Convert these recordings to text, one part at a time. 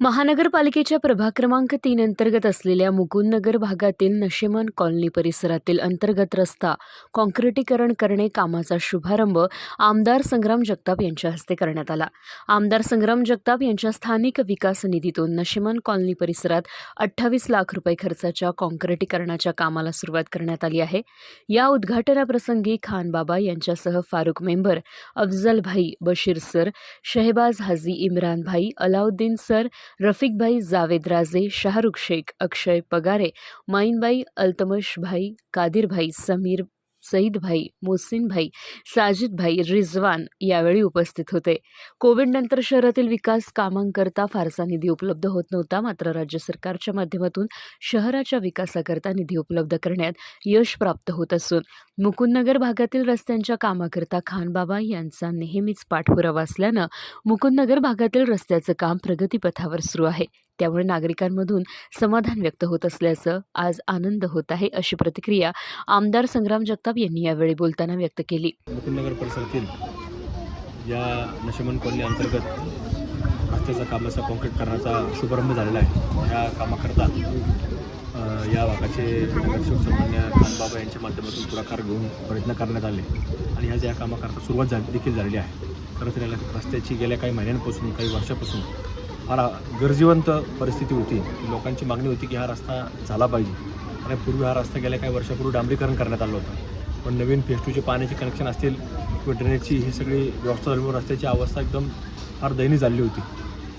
महानगरपालिकेच्या प्रभाग क्रमांक तीन अंतर्गत असलेल्या मुकुंदनगर भागातील नशेमन कॉलनी परिसरातील अंतर्गत रस्ता कॉन्क्रिटीकरण करणे कामाचा शुभारंभ आमदार संग्राम जगताप यांच्या हस्ते करण्यात आला. आमदार संग्राम जगताप यांच्या स्थानिक विकास निधीतून नशेमन कॉलनी परिसरात अठ्ठावीस लाख रुपये खर्चाच्या कॉन्क्रिटीकरणाच्या कामाला सुरुवात करण्यात आली आहे. या उद्घाटनाप्रसंगी खानबाबा यांच्यासह Farukh member Afzal bhai Bashir sir Shahbaz Haji Imran bhai Alauddin sir रफिकभाई Javed राजे शाहरुख शेख अक्षय पगारे माईनबाई अल्तमश भाई कादिरभाई समीर सईदभाई मोसिनभाई साजिदभाई रिजवान यावेळी उपस्थित होते. कोविड नंतर शहरातील विकास कामांकरता फारसा निधी उपलब्ध होत नव्हता मात्र राज्य सरकारच्या माध्यमातून शहराच्या विकासाकरता निधी उपलब्ध करण्यात यश प्राप्त होत असून मुकुंदनगर भागातील रस्त्यांच्या कामाकरता खानबाबा यांचा नेहमीच पाठपुरावा असल्यानं मुकुंदनगर भागातील रस्त्याचं काम प्रगतीपथावर सुरू आहे. त्यामुळे नागरिकांमधून समाधान व्यक्त होत असल्याचं आज आनंद होत आहे अशी प्रतिक्रिया आमदार संग्राम जगताप यांनी यावेळी बोलताना व्यक्त केली. मुकुंदनगर परिसरातील या नशमन कॉलनी अंतर्गत रस्त्याचा कामाचा कॉन्क्रीट करण्याचा शुभारंभ झालेला आहे. या कामाकरता या भागाचे नगरसेवक खानबाबा यांच्या माध्यमातून पुढाकार घेऊन प्रयत्न करण्यात आले आणि ह्या ज्या कामाकरता सुरुवात झाली देखील झालेली आहे. खरं तर याला रस्त्याची गेल्या काही महिन्यांपासून काही वर्षापासून फार गरजेवंत परिस्थिती होती. लोकांची मागणी होती की हा रस्ता झाला पाहिजे. आणि पूर्वी हा रस्ता गेल्या काही वर्षापूर्वी डांबरीकरण करण्यात आलं होतं. पण नवीन फेस टूचे पाण्याचे कनेक्शन असतील किंवा ड्रेनेजची ही सगळी व्यवस्था झाल्यामुळे रस्त्याची अवस्था एकदम फार दयनीय झाली होती.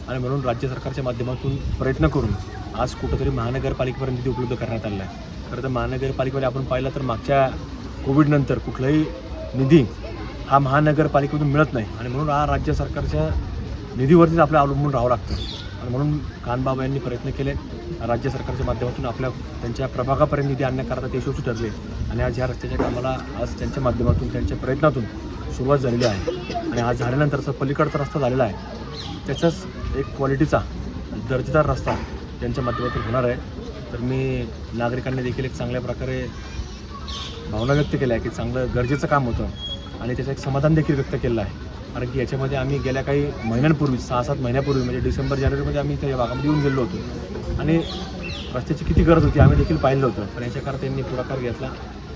आणि म्हणून राज्य सरकारच्या माध्यमातून प्रयत्न करून आज कुठंतरी महानगरपालिकेपर्यंत निधी उपलब्ध करण्यात आला आहे. खरं तर महानगरपालिकेमध्ये आपण पाहिलं तर मागच्या कोविडनंतर कुठलाही निधी हा महानगरपालिकेमधून मिळत नाही. आणि म्हणून हा राज्य सरकारच्या निधीवरतीच आपलं अवलंबून राहावं लागतं. आणि म्हणून कानबाबा यांनी प्रयत्न केले राज्य सरकारच्या माध्यमातून आपल्या त्यांच्या प्रभागापर्यंत निधी आणण्याकरता ते यशस्वी ठरले. आणि आज ह्या रस्त्याच्या कामाला आज त्यांच्या माध्यमातून त्यांच्या प्रयत्नातून सुरुवात झालेली आहे. आणि आज झाल्यानंतरचा पलीकडचा रस्ता झालेला आहे. त्याच्याच एक क्वालिटीचा दर्जेदार रस्ता त्यांच्या माध्यमातून होणार आहे. तर मी नागरिकांनी देखील एक चांगल्या प्रकारे भावना व्यक्त केल्या आहे की चांगलं गरजेचं काम होतं. आणि त्याचं एक समाधान देखील व्यक्त केलं आहे. कारण की याच्यामध्ये आम्ही गेल्या काही महिन्यांपूर्वी सहा सात महिन्यापूर्वी म्हणजे डिसेंबर जानेवारीमध्ये आम्ही त्या भागामध्ये येऊन गेलो होतो. आणि रस्त्याची किती गरज होती आम्ही देखील पाहिलं होतं. पण याच्याकरता त्यांनी पुढाकार घेतला.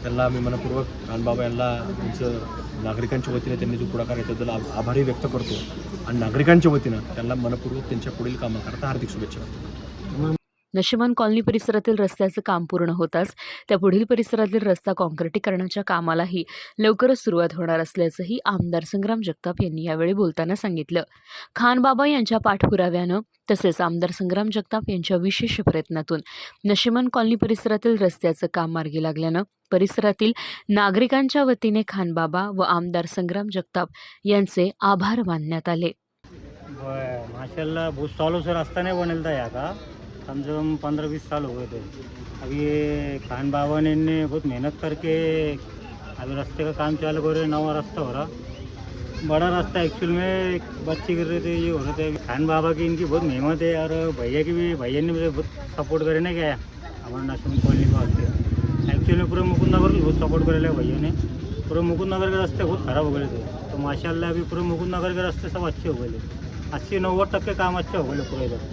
त्यांना आम्ही मनपूर्वक खानबाबा यांना त्यांचं नागरिकांच्या वतीने त्यांनी जो पुढाकार घेतला त्याला आभारी व्यक्त करतो. आणि नागरिकांच्या वतीनं त्यांना मनपूर्वक त्यांच्या पुढील कामाकरता हार्दिक शुभेच्छा नशिमान कॉलनी परिसरातील रस्त्याचं काम पूर्ण होताच त्या पुढील परिसरातील रस्ता कॉन्क्रिटीकरणाच्या कामालाही लवकरच सुरुवात होणार असल्याचंही आमदार संग्राम जगताप यांनी यावेळी बोलताना सांगितलं. खानबाबा यांच्या पाठपुराव्यानं तसेच आमदार संग्राम जगताप यांच्या विशेष प्रयत्नातून नशिमन कॉलनी परिसरातील रस्त्याचं काम मार्गी लागल्यानं परिसरातील नागरिकांच्या वतीने खानबाबा व आमदार संग्राम जगताप यांचे आभार मानण्यात आले. माशाल्लाह बहुत सालों से बनेल का? कम से कम पंद्रह बीस साल हो गए थे। अभी ये खान बाबा ने इनने बहुत मेहनत करके अभी रास्ते का काम चालू करे नवा रास्ता हो रहा। बड़ा रास्ता एक्चुअल में एक बच्चे गिर रहे थे ये हो रहे थे। खान बाबा की इनकी बहुत मेहनत है और भैया की भी भैया ने मुझे बहुत सपोर्ट करे ना क्या? हमारे नाशम कॉलोनी का आते एक्चुअल में पूरे मुकुंद नगर को बहुत सपोर्ट करे भैया ने। पूरे मुकुंद नगर के रास्ते बहुत खराब हो गए थे। तो माशाला अभी पूरे मुकुंद नगर के रास्ते सब अच्छे हो गए अस्सी नव्वद टक्के काम अच्छे हो गए पूरे इधर।